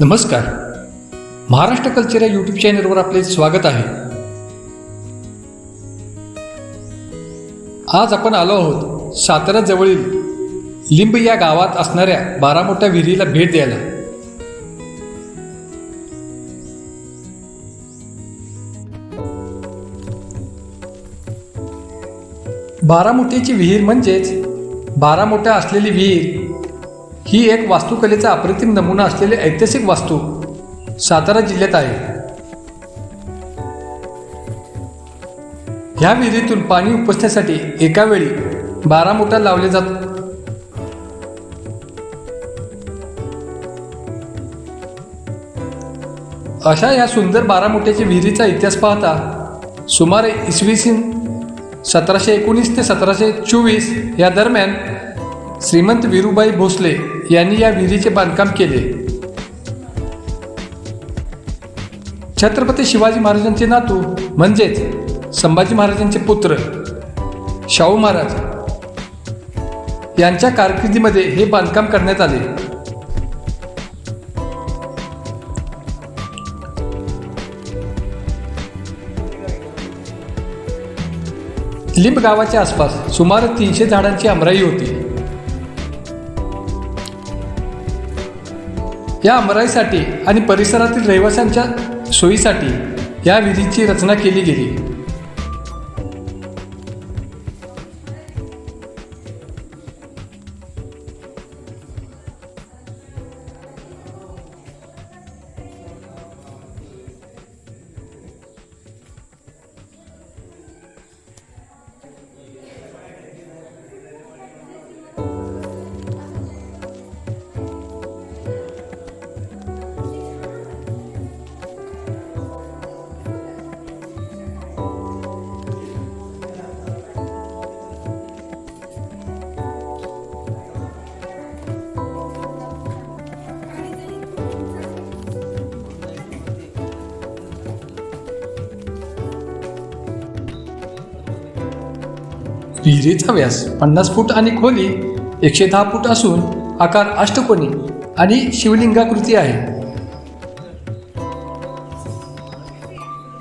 नमस्कार. महाराष्ट्र कल्चर या यूट्यूब चॅनलवर आपले स्वागत आहे. आज आपण आलो आहोत सातारा जवळील लिंब या गावात असणाऱ्या बारा मोठ्या विहिरीला भेट द्यायला. बारामोठीची विहीर म्हणजेच बारा मोठ्या असलेली विहीर ही एक वास्तुकलेचा अप्रतिम नमुना असलेली ऐतिहासिक वास्तू सातारा जिल्ह्यात आहे. ह्या विहिरीतून पाणी उपसण्यासाठी एका वेळी बारा मोटार लावले जात अशा या सुंदर बारामोठ्याच्या विहिरीचा इतिहास पाहता सुमारे इसवी सन सतराशे एकोणीस ते सतराशे चोवीस या दरम्यान श्रीमंत विरुबाई भोसले यांनी या विहिरीचे बांधकाम केले. छत्रपती शिवाजी महाराजांचे नातू म्हणजेच संभाजी महाराजांचे पुत्र शाहू महाराज यांच्या कारकिर्दीमध्ये हे बांधकाम करण्यात आले. लिंब गावाच्या आसपास सुमारे तीनशे झाडांची अमराई होती. या अमराईसाठी आणि परिसरातील रहिवाशांच्या सोयीसाठी या विधीची रचना केली गेली. विहिरीचा व्यास पन्नास फूट आणि खोली एकशे दहा फूट असून आकार अष्टकोनी आणि शिवलिंगाकृती आहे.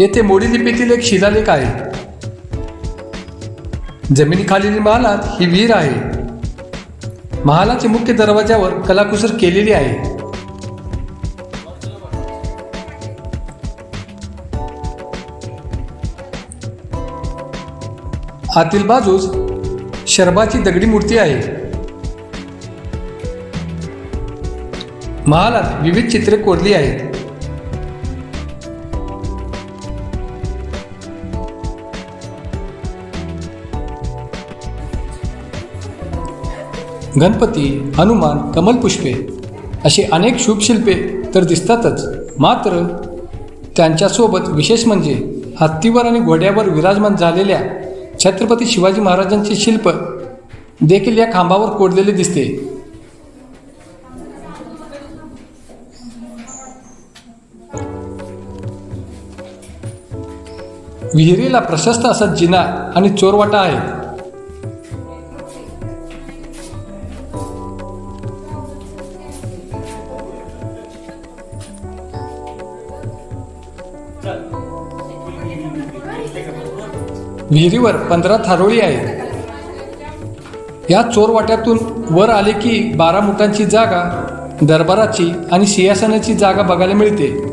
येथे मोडी लिपीतील एक शिलालेख आहे. जमिनीखालील महालात ही विहीर आहे. महालाच्या मुख्य दरवाजावर कलाकुसर केलेली आहे. आतील बाजूस शर्बाची दगडी मूर्ती आहे. महालात विविध चित्रे कोरली आहेत. गणपती हनुमान कमलपुष्पे अशी अनेक शुभशिल्पे तर दिसतातच. मात्र त्यांच्यासोबत विशेष म्हणजे हत्तीवर आणि घोड्यावर विराजमान झालेल्या छत्रपती शिवाजी महाराजांचे शिल्प देखील या खांबावर कोडलेले दिसते. विहिरीला प्रशस्त असा जिना आणि चोरवाटा आहे. विहिरीवर पंधरा थारोळी आहेत. या चोरवाट्यातून वर आले की बारा मुठांची जागा दरबाराची आणि सिंहासनाची जागा बघायला मिळते.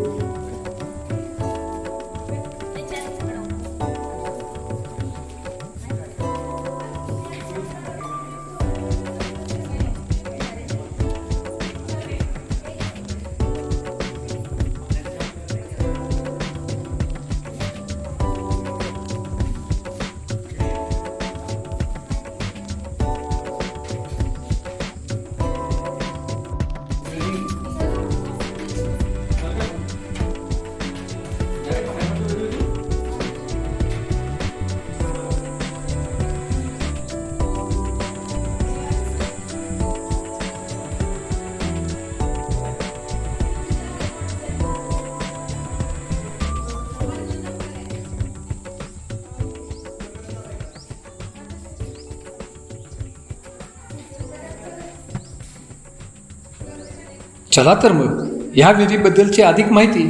चला तर मग. ह्या विहिरीबद्दलची अधिक माहिती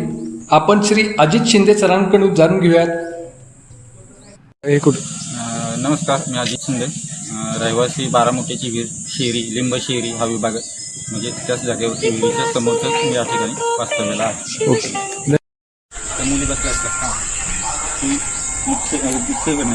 आपण श्री अजित शिंदे सरांकडून जाणून घेऊयात. हे नमस्कार मी अजित शिंदे. रहिवासी बारामुट्याची विहीर शेरी लिंब शेरी हा विभाग म्हणजे त्याच जागेवरती विहिरीच्या समोरच मी या ठिकाणी वास्तव्याला आहे. ओके. त्या मुली बसल्या असतात.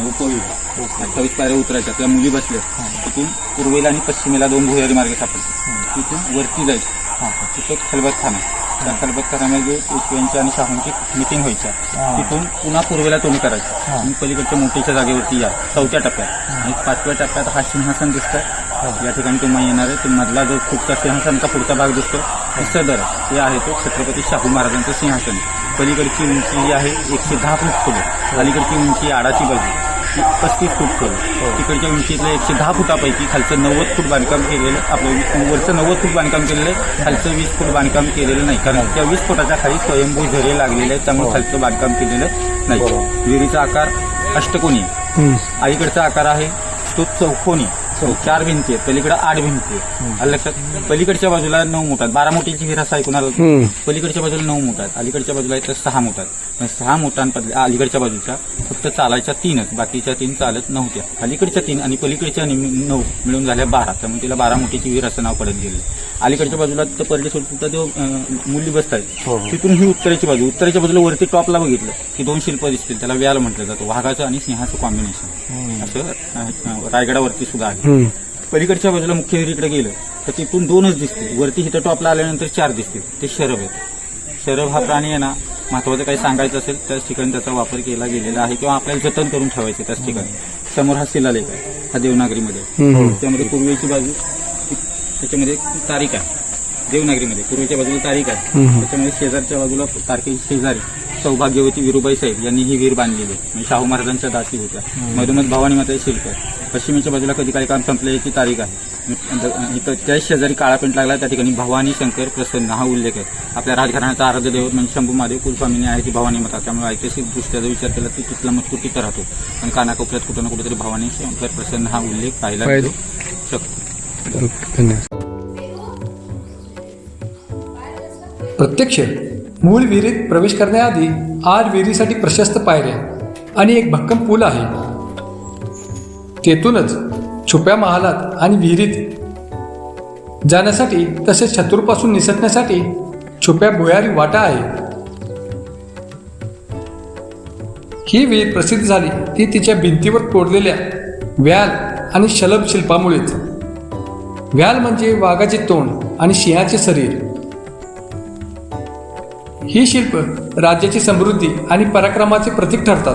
उपविभाग अठ्ठावीस पायऱ्या उतरायच्या. त्या मुली बसल्या. तिथून पूर्वेला आणि पश्चिमेला दोन भुयारी मार्ग सापडतात. तिथून वरती जायचं. तिथं खलबतखाना त्या खलबतखान्यामध्ये पेशव्यांची आणि शाहूंची मिटिंग व्हायच्या तिथून पुन्हा पूर्वेला तोंड करायचं. आणि पलीकडच्या मोठीच्या जागेवरती या. चौथ्या टप्प्यात. आणि पाचव्या टप्प्यात हा सिंहासन दिसतं या ठिकाणी तुम्हाला येणार आहे. तो मधला जो खूपचा सिंहासनाचा पुढचा भाग दिसतो ते सदर आहे. ते आहे तो छत्रपती शाहू महाराजांचं सिंहासन. पलीकडची उंची जी आहे एकशे दहा फूट खोल आहे. अलीकडची उंची आडाची बाजू. पस्तीस फूट खोल. आहे. तिकडच्या उंचीतलं एकशे दहा फुटापैकी खालचं नव्वद फूट बांधकाम केलेलं आपलं वरचं नव्वद फूट बांधकाम केलेलं आहे खालचं वीस फूट बांधकाम केलेलं नाही. कारण त्या वीस फुटाच्या खाली स्वयंभू झरे लागलेले आहेत त्यामुळे खालचं बांधकाम केलेलं नाही. विहिरीचा आकार अष्टकोनी आहे अलीकडचा आकार आहे तो चौकोनी चार भिंती आहेत. पलीकडे आठ भिंती आहेत. आलं लक्षात पलीकडच्या बाजूला नऊ मोठ आहेत. बारा मोठीची असं ऐकून आलं पलीकडच्या बाजूला नऊ मोठ आहेत. अलीकडच्या बाजूला तर सहा मोठ आहेत. सहा मोठांपैकी अलीकडच्या बाजूच्या फक्त चालायच्या तीनच बाकीच्या तीन चालत नव्हत्या. अलीकडच्या तीन आणि पलीकडच्या नऊ मिळून झाल्या बारा. त्यामुळे तिला बारा मोठीची विहीर असं नाव पडत गेलं अलीकडच्या बाजूला तर परडे जो अं, मुली बसत आहेत. तिथून ही उत्तरेची बाजू उत्तरेच्या बाजूला वरती टॉपला बघितलं की दोन शिल्प दिसतील. त्याला व्याल म्हटलं जातं. वाघाचं आणि सिंहाचं कॉम्बिनेशन असं रायगडावरती सुद्धा आहे. पलीकडच्या बाजूला मुख्य विहिरीकडे गेलं तर तिथून दोनच दिसतील वरती इथं टॉपला आल्यानंतर चार दिसतील ते शरभ आहेत. शरभ हा प्राणी आहे ना महत्वाचं काही सांगायचं असेल त्याच ठिकाणी त्याचा वापर केला गेलेला आहे किंवा आपल्याला जतन करून ठेवायचे त्याच ठिकाणी. समोर हा शिलालेख आहे हा देवनागरीमध्ये. त्यामध्ये पूर्वेची बाजू त्याच्यामध्ये तारीख आहे. देवनागरीमध्ये. पूर्वेच्या बाजूला तारीख आहे. त्याच्यामध्ये शेजारच्या बाजूला तारखे शेजारी सौभाग्यवती विरुबाई साहेब यांनी ही वीर बांधलेली. म्हणजे शाहू महाराजांच्या दासी होत्या. मधोमध भवानी माता शिल्प आहे. पश्चिमेच्या बाजूला कधी काही काम संपले याची तारीख आहे. इथं त्याच शेजारी काळा पेंट लागला त्या ठिकाणी भवानी शंकर प्रसन्न हा उल्लेख आहे. आपल्या राजघराण्याचा आराध्य देवत म्हणजे शंभू महादेव कुलस्वामीने आहे ती भवानी माता त्यामुळे ऐतिहासिक दृष्ट्या जर विचार केला तर तिथला मजकूर तिथं राहतो. आणि कानाकोपऱ्यात कुठं ना कुठेतरी भवानी शंकर प्रसन्न हा उल्लेख पाहायला. मिळू शकतो. धन्यवाद. प्रत्यक्ष मूळ विहिरीत प्रवेश करण्याआधी आर विहिरीसाठी प्रशस्त पायऱ्या आणि एक भक्कम पूल आहे. तेथूनच छुप्या महालात आणि विहिरीत जाण्यासाठी तसेच शत्रूपासून निसटण्यासाठी छुप्या भुयारी वाटा आहे. ही विहीर प्रसिद्ध झाली ती तिच्या भिंतीवर कोरलेल्या व्याल आणि शलभ शिल्पामुळेच. व्याल म्हणजे वाघाचे तोंड आणि सिंहाचे शरीर. ही शिल्प राज्याची समृद्धी आणि पराक्रमाचे प्रतीक ठरतात.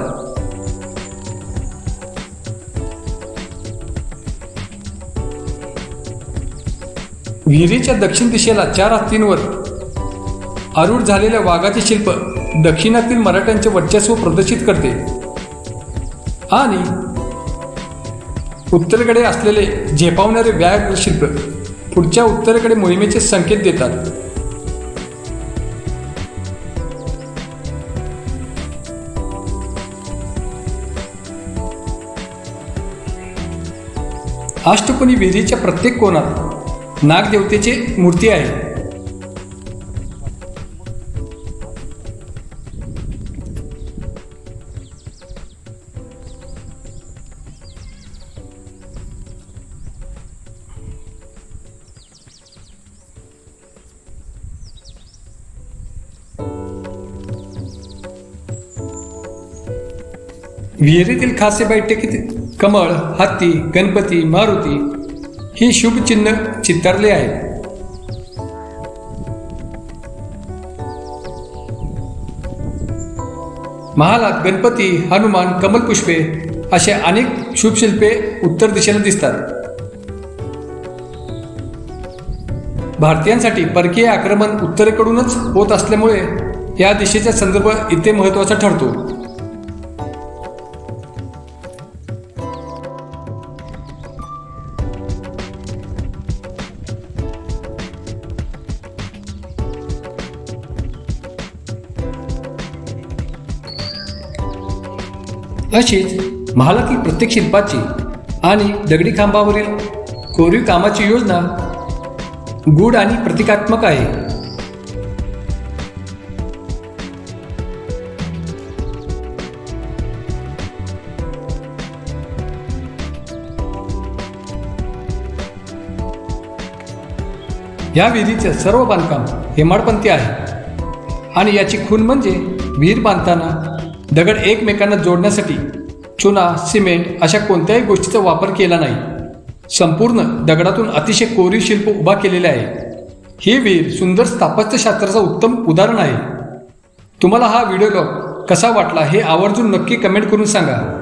विहिरीच्या दक्षिण दिशेला चार हत्तींवर आरूढ झालेल्या वाघाचे शिल्प दक्षिणातील मराठ्यांचे वर्चस्व प्रदर्शित करते. आणि उत्तरेकडे असलेले झेपावणारे व्याघ्र शिल्प पुढच्या उत्तरेकडे मोहिमेचे संकेत देतात. अष्टकोनी विहिरीच्या प्रत्येक कोणात नागदेवतेची मूर्ती आहे. विहिरीतील खासे बैठकीत कमळ हत्ती गणपती मारुती ही शुभ चिन्ह चित्तारले आहेत. महालात गणपती हनुमान कमलपुष्पे असे अनेक शुभशिल्पे उत्तर दिशेला दिसतात. भारतीयांसाठी परकीय आक्रमण उत्तरेकडूनच होत असल्यामुळे या दिशेचा संदर्भ इथे महत्त्वाचा ठरतो. तसेच महालातील प्रत्येक शिल्पाची आणि दगडी खांबावरील कोरीव कामाची योजना गूढ आणि प्रतिकात्मक आहे. या विधीचे सर्व बांधकाम हेमाडपंथी आहे. आणि याची खून म्हणजे विहीर बांधताना दगड एकमेकांना जोडण्यासाठी चुना सिमेंट अशा कोणत्याही गोष्टीचा वापर केला नाही. संपूर्ण दगडातून अतिशय कोरीव शिल्प उभा केलेले आहे. ही वीर सुंदर स्थापत्यशास्त्राचं उत्तम उदाहरण आहे. तुम्हाला हा व्हिडिओ लॉग कसा वाटला हे आवर्जून नक्की कमेंट करून सांगा.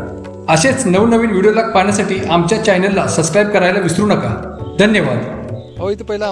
असेच नवनवीन व्हिडिओ लॉग पाहण्यासाठी आमच्या चॅनलला सबस्क्राईब करायला विसरू नका. धन्यवाद. हो इथं पहिला